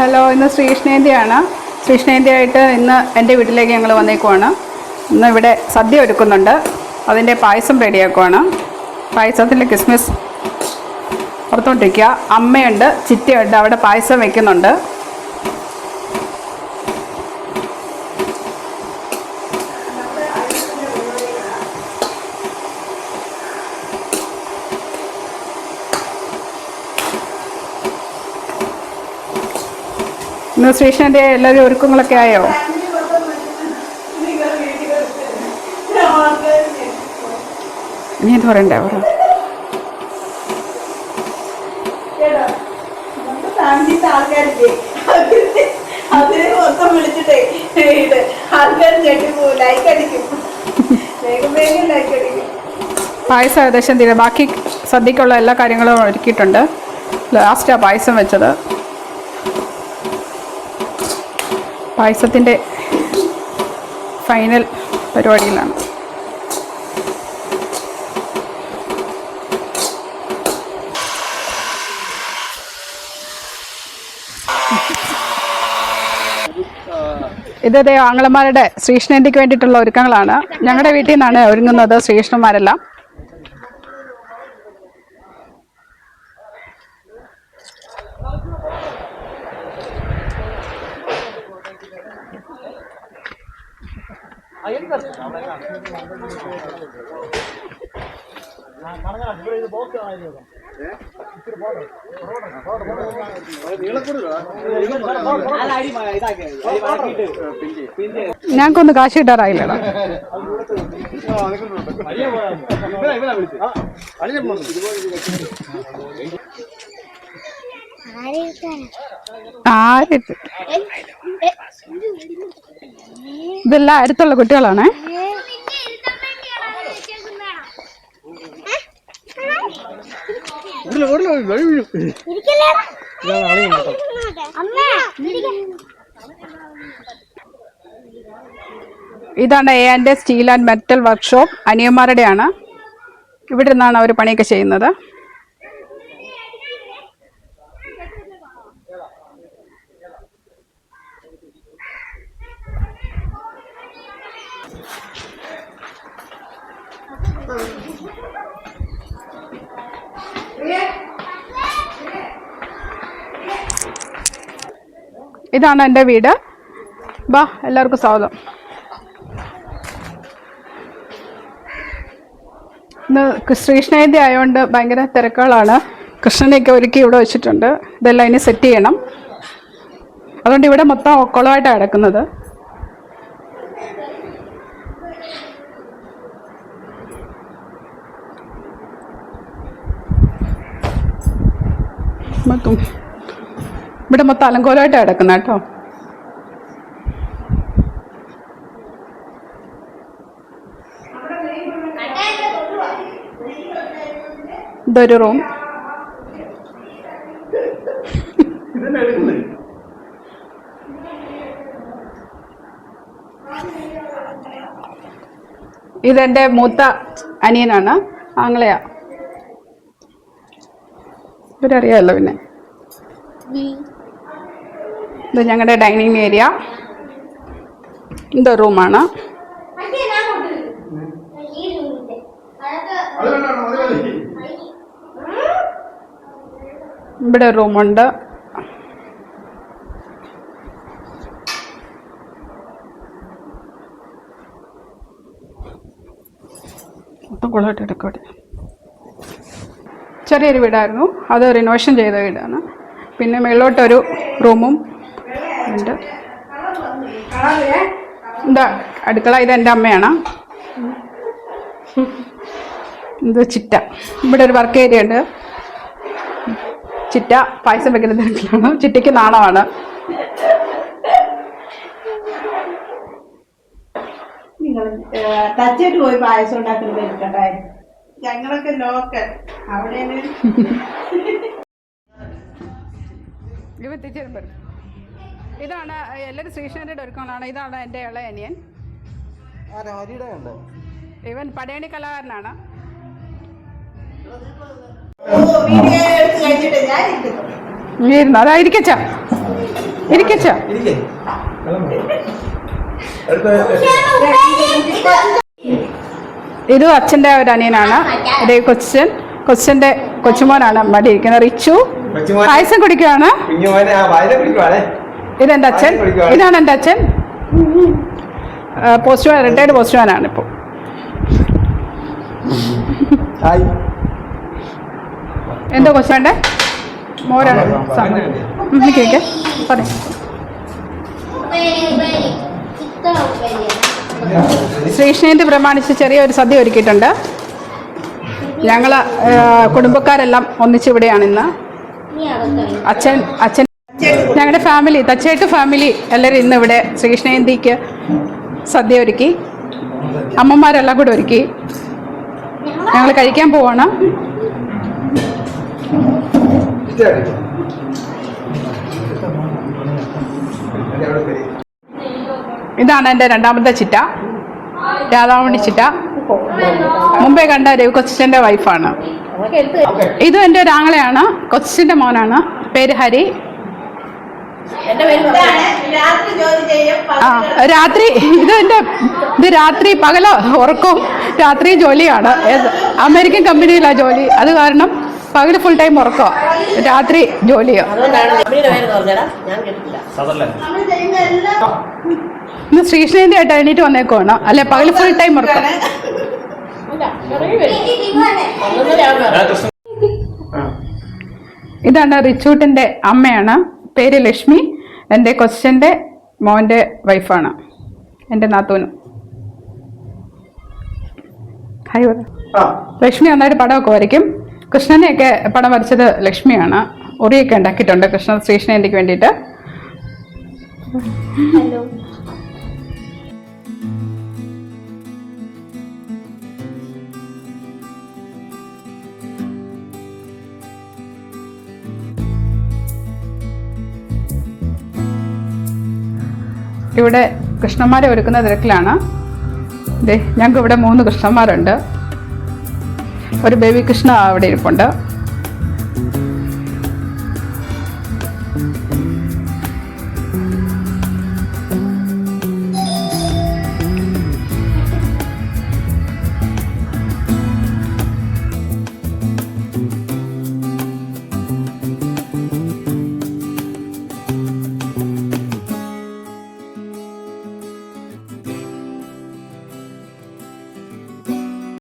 Hello ഇന്ന് ശ്രീകൃഷ്ണേന്ത്യയാണ്. ശ്രീകൃഷ്ണേന്ത്യയായിട്ട് ഇന്ന് എന്റെ വീട്ടിലേക്ക് ഞങ്ങൾ വന്നേക്കുവാണ്. ഇന്ന് ഇവിടെ സദ്യ ഒരുക്കുന്നുണ്ട്. അതിന്റെ പായസം റെഡിയാക്കുവാണ്. പായസത്തിൽ ക്രിസ്മസ് പുറത്തോണ്ടിരിക്കുക അമ്മയുണ്ട് ചിറ്റയുണ്ട് അവിടെ പായസം വെക്കുന്നുണ്ട്. ഇന്ന് ശ്രീകൃഷ്ണന്റെ എല്ലാവരും ഒരുക്കങ്ങളൊക്കെ ആയോ? ഇനി എന്ത് പറയണ്ടേ പറ അവർ മൊത്തം വിളിച്ചിട്ടേ ആൾക്കാർ ലൈക്ക് അടിക്കും. വേഗം വേഗം ലൈക്ക് അടിക്കും. പായസം ഏകദേശം തീരെ. ബാക്കി സദ്യക്കുള്ള എല്ലാ കാര്യങ്ങളും ഒരുക്കിയിട്ടുണ്ട്. ലാസ്റ്റാണ് പായസം വെച്ചത്. പായസത്തിന്റെ ഫൈനൽ പരിപാടിയിലാണ്. ഇതേ ആങ്ങളമാരുടെ ശ്രീകൃഷ്ണേന്ത്യക്ക് വേണ്ടിയിട്ടുള്ള ഒരുക്കങ്ങളാണ്. ഞങ്ങളുടെ വീട്ടിൽ നിന്നാണ് ഒരുങ്ങുന്നത് ശ്രീകൃഷ്ണന്മാരെല്ലാം. ഞങ്ങൾക്കൊന്ന് കാശ് കിട്ടാറായില്ലടാ ആരിട്ട് ഇതെല്ലാം അടുത്തുള്ള കുട്ടികളാണ്. ഇതാണ് A and steel and metal workshop അനിയന്മാരുടെയാണ്. ഇവിടെ നിന്നാണ് അവർ പണിയൊക്കെ ചെയ്യുന്നത്. ഇതാണ് എന്റെ വീട്. ബാ എല്ലാവർക്കും സ്വാഗതം. ഇന്ന് ശ്രീകൃഷ്ണജയന്തി ആയതുകൊണ്ട് ഭയങ്കര തിരക്കുകളാണ്. കൃഷ്ണനെയൊക്കെ ഒരുക്കി ഇവിടെ വെച്ചിട്ടുണ്ട്. ഇതെല്ലാം ഇനി സെറ്റ് ചെയ്യണം. അതുകൊണ്ട് ഇവിടെ മൊത്തം കുളമായിട്ടാണ് കിടക്കുന്നത്. മൊത്തം ഇവിടെ മൊത്തം അലങ്കോലമായിട്ട് കിടക്കുന്ന കേട്ടോ. ഇതൊരു റൂം. ഇതെന്റെ മൂത്ത അനിയനാണ്. ആംഗ്ലയാ ഇവരറിയാമല്ലോ പിന്നെ? ഇത് ഞങ്ങളുടെ ഡൈനിങ് ഏരിയ. ഇത് റൂമാണ്. ഇവിടെ റൂമുണ്ട്. മൊത്തം എടുക്കട്ടെ ചെറിയൊരു വീടായിരുന്നു. അത് റിനോവേഷൻ ചെയ്ത വീടാണ്. പിന്നെ മേളിലോട്ടൊരു റൂമും ഉണ്ട്. എന്താ അടുക്കള ഇത് എന്റെ അമ്മയാണ്. ഇത് ചിറ്റ. ഇവിടെ ഒരു വർക്ക് ഏരിയ ഉണ്ട്. ചിറ്റ പായസം വെക്കുന്ന തിരക്കിലാണ്. ചിറ്റയ്ക്ക് നാണമാണ്. പോയി പായസം ഉണ്ടാക്കുന്നത് എടുക്കട്ടെ ഞങ്ങളൊക്കെ ലോക്കൽ അവിടെ ഇവ എത്തിച്ചേരും വരും ഇതാണ് എല്ലാവരും ശ്രീകൃഷ്ണന്റെ ഒരുക്കങ്ങളാണ്. ഇതാണ് എന്റെ ഇളയ അനിയൻ. ഇവൻ പടയണി കലാകാരനാണ്. ഇരുന്നു ഇരിക്കച്ച ഇത് അച്ഛന്റെ ഒരു അനിയനാണ്. ഇത് കൊച്ചൻ. കൊച്ചന്റെ കൊച്ചുമോനാണ്. മടിയിരിക്കുന്നത് റിച്ചു. പായസം കുടിക്കുകയാണ് ഇതെന്റെ അച്ഛൻ. ഇതാണ് എന്റെ അച്ഛൻ. പോസ്റ്റ്മാൻ റിട്ടയർഡ് പോസ്റ്റ്മാനാണ് ഇപ്പോൾ എന്തോ എന്തോ കൊച്ചുവേണ്ടേ മോരാണ് പറ ശ്രീകൃഷ്ണജയന്തി പ്രമാണിച്ച് ചെറിയൊരു സദ്യ ഒരുക്കിയിട്ടുണ്ട്. ഞങ്ങൾ കുടുംബക്കാരെല്ലാം ഒന്നിച്ചിവിടെയാണ് ഇന്ന്. അച്ഛൻ അച്ഛൻ ഞങ്ങളുടെ ഫാമിലി തച്ചേട്ട് ഫാമിലി എല്ലാവരും ഇന്ന് ഇവിടെ ശ്രീകൃഷ്ണയന്തിക്ക് സദ്യ ഒരുക്കി അമ്മമാരെല്ലാം കൂടെ ഒരുക്കി. ഞങ്ങൾ കഴിക്കാൻ പോവാണ്. ഇതാണ് എന്റെ രണ്ടാമത്തെ ചിറ്റ രാധാമണി ചിറ്റ. മുമ്പേ കണ്ട രവി കൊച്ചിന്റെ വൈഫാണ് ഇതും എന്റെ ഒരാങ്ങളെയാണ് കൊച്ചിന്റെ മോനാണ് പേര് ഹരി. ഇതാണ് രാത്രി ജോലി ചെയ്യും ആ രാത്രി ഇത് എന്റെ ഇത് രാത്രി പകല ഉറക്കവും രാത്രി ജോലിയാണ്. അമേരിക്കൻ കമ്പനിയിലാണ് ജോലി. അത് കാരണം പകൽ ഫുൾ ടൈം ഉറക്കോ രാത്രി ജോലിയോ. അതുകൊണ്ടാണ് കമ്പനിയുടെ പേര് പറഞ്ഞടാ. ഞാൻ കേട്ടിട്ടില്ല. നമ്മൾ ചെയ്യുന്ന എല്ലാം ഇന്ന് ശ്രീകൃഷ്ണന്റെ ആയിട്ട് എണീറ്റ് വന്നേക്കുവാണ്. അല്ലെ പകൽ ഫുൾ ടൈം ഉറക്കം. ഇതാണ് റിച്ചൂട്ടിന്റെ അമ്മയാണ്. പേര് ലക്ഷ്മി എന്റെ കൊച്ചന്റെ മോന്റെ വൈഫാണ് എന്റെ നാത്തൂനും. ഹായ് ലക്ഷ്മി നന്നായിട്ട് പടമൊക്കെ വരയ്ക്കും. കൃഷ്ണനെയൊക്കെ പടം വരച്ചത് ലക്ഷ്മിയാണ്. ഉറിയൊക്കെ ഉണ്ടാക്കിയിട്ടുണ്ട്. കൃഷ്ണ ശ്രീകൃഷ്ണജയന്തിക്ക് വേണ്ടിയിട്ട്. ഇവിടെ കൃഷ്ണന്മാരെ ഒരുക്കുന്ന തിരക്കിലാണ്. ഞങ്ങൾക്ക് ഇവിടെ മൂന്ന് കൃഷ്ണന്മാരുണ്ട്. ഒരു ബേബി കൃഷ്ണ അവിടെ ഇരിപ്പുണ്ട്.